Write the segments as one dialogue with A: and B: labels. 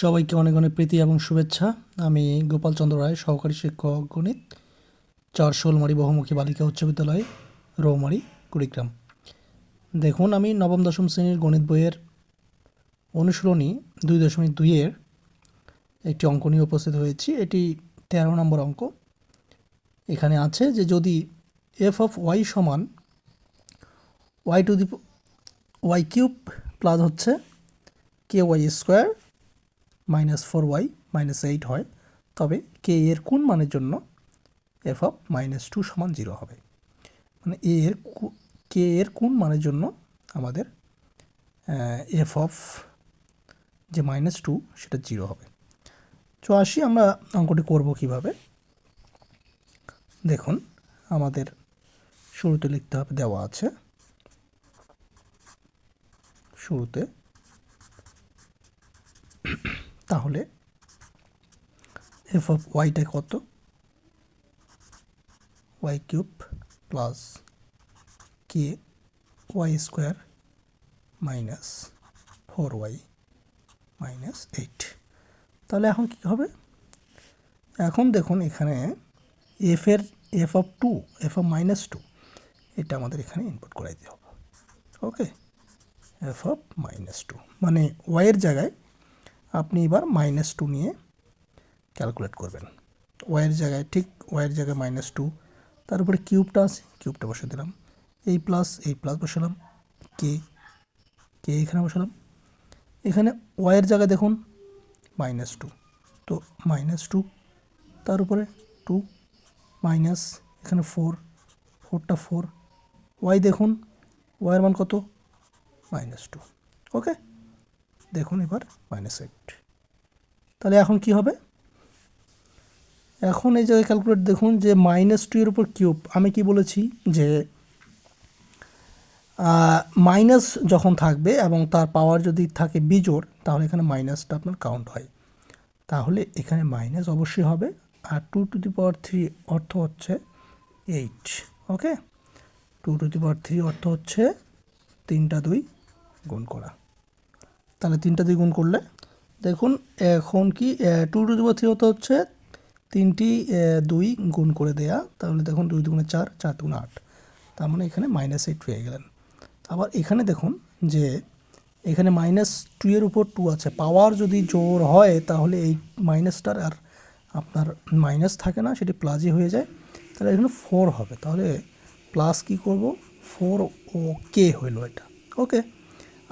A: সবাইকে অনেক অনেক প্রীতি এবং শুভেচ্ছা। আমি গোপাল চন্দ্র রায়, সহকারী শিক্ষক গণিত, চার শোলমারি বহুমুখী বালিকা উচ্চ বিদ্যালয়, রৌমারি, কুড়িগ্রাম। দেখুন, আমি নবম, দশম শ্রেণির গণিত বইয়ের অনুশীলনী দুই দশমিক দুইয়ের একটি অঙ্ক নিয়ে উপস্থিত হয়েছি। এটি তেরো নম্বর অঙ্ক। এখানে আছে যে যদি এফ অফ ওয়াই সমান Y to the Y cube plus হচ্ছে K Y square minus four Y minus eight হয়, তবে কে এর কোন মানের জন্য এফ অফ মাইনাস টু সমান জিরো হবে? মানে এ এর কে এর কোন মানের জন্য আমাদের এফ অফ যে মাইনাস টু সেটা জিরো হবে? তো আসি আমরা অঙ্কটি করব কীভাবে? দেখুন, আমাদের শুরুতে লিখতে হবে দেওয়া আছে। শুরুতে তাহলে এফ অফ ওয়াইটা কত? Y cube plus K Y square minus four Y minus eight তাহলে এখন কী হবে? এখন দেখুন এখানে এফের F of two F of minus two এটা আমাদের এখানে ইনপুট করাই দিতে হবে। Okay F of minus two মানে ওয়াইয়ের জায়গায় আপনি এবার মাইনাস টু নিয়ে ক্যালকুলেট করবেন। ওয়াইয়ের জায়গায় ঠিক ওয়াইয়ের জায়গায় মাইনাস টু তার উপরে কিউবটা আছে কিউবটা বসে দিলাম। এই প্লাস এই প্লাস বসালাম কে কে এখানে বসালাম। এখানে ওয়াইয়ের জায়গায় দেখুন মাইনাস টু তো মাইনাস টু তার উপরে টু মাইনাস এখানে ফোর ফোরটা ফোর ওয়াই দেখুন ওয়াইয়ের মান কত? মাইনাস টু ওকে দেখুন এবার মাইনাস এইট তাহলে এখন কি হবে? এখন এই জায়গায় ক্যালকুলেট দেখুন যে মাইনাস টু এর উপর কিউব আমি কি বলেছি? যে মাইনাস যখন থাকবে এবং তার পাওয়ার যদি থাকে বিজোড়, তাহলে এখানে মাইনাসটা আপনার কাউন্ট হয়। তাহলে এখানে মাইনাস অবশ্যই হবে আর two to the power three অর্থ হচ্ছে eight okay two to the power three অর্থ হচ্ছে তিনটা দুই গুণ করা। তাহলে তিনটা দিয়ে গুণ করলে, দেখুন, এখন কি two to the power three হতে হচ্ছে তিনটি দুই গুণ করে দেয়া, তাহলে দেখুন দুই দুগুণে চার চার দুগুণে আট, তার মানে এখানে মাইনাস এইট পেয়ে গেলেন। আবার এখানে দেখুন যে এখানে মাইনাস টু এর উপর টু আছে পাওয়ার যদি জোর হয় তাহলে এই মাইনাসটার আর আপনার মাইনাস থাকে না, সেটি প্লাসই হয়ে যায়, তাহলে এখানে ফোর হবে, তাহলে প্লাস কি করব? ফোর ও কে হইল এটা ওকে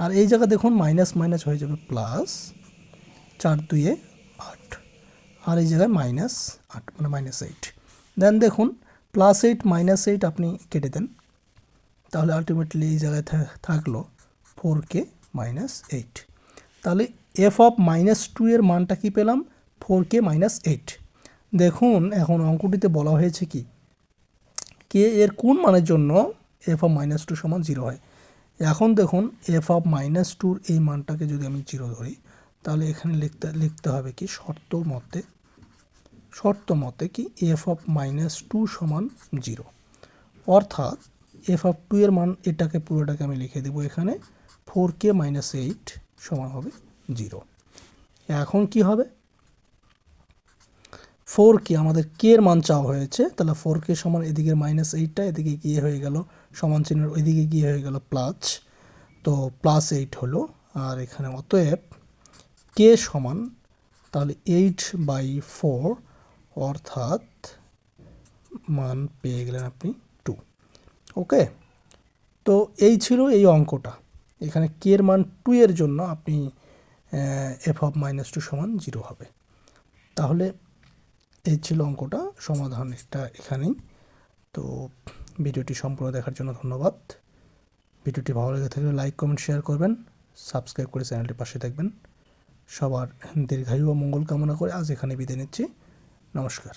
A: আর এই জায়গা দেখুন মাইনাস মাইনাস হয়ে যাবে প্লাস চার দুইয়ে আট। আর এই জায়গায় মাইনাস আট মানে মাইনাস এইট দেন দেখুন প্লাস এইট মাইনাস এইট আপনি কেটে দেন। তাহলে আলটিমেটলি এই জায়গায় থাকল ফোর কে মাইনাস এইট তাহলে এফ অফ মাইনাস টু এর মানটা কি পেলাম? ফোর কে মাইনাস এইট দেখুন, এখন অঙ্কটিতে বলা হয়েছে কি? কে এর কোন মানের জন্য এফ অফ মাইনাস টু সমান জিরো হয়? এখন দেখুন এফ অফ মাইনাস টুর এই মানটাকে যদি আমি জিরো ধরি, তাহলে এখানে লিখতে লিখতে হবে কি? শর্ত মতে শর্ত মতে কি এফ অফ মাইনাস টু সমান জিরো অর্থাৎ এফ অফ টু এর মান এটাকে, পুরোটাকে আমি লিখে দেবো এখানে। ফোর কে মাইনাস এইট সমান হবে জিরো এখন কি হবে? ফোর কে আমাদের কে এর মান চাওয়া হয়েছে? তাহলে ফোর কে সমান এদিকে মাইনাস এইটটা এদিকে গিয়ে হয়ে গেল সমান চিহ্নের, ওইদিকে গিয়ে হয়ে গেল প্লাস তো প্লাস এইট হলো। আর এখানে অতএব কে সমান? তাহলে এইট বাই ফোর অর্থাৎ মান পেয়ে গেলেন আপনি টু ওকে তো এই ছিল এই অঙ্কটা। এখানে কে এর মান টু এর জন্য আপনি এফ অফ মাইনাস টু সমান জিরো হবে। তাহলে এই ছিল অঙ্কটা। সমাধান এটা এখানেই। তো ভিডিওটি সম্পূর্ণ দেখার জন্য ধন্যবাদ। ভিডিওটি ভালো লেগে থাকলে লাইক, কমেন্ট, শেয়ার করবেন। সাবস্ক্রাইব করে চ্যানেলটি পাশে থাকবেন। সবার দীর্ঘায়ু ও মঙ্গল কামনা করে আজ এখানে বিদায় নিচ্ছি। নমস্কার।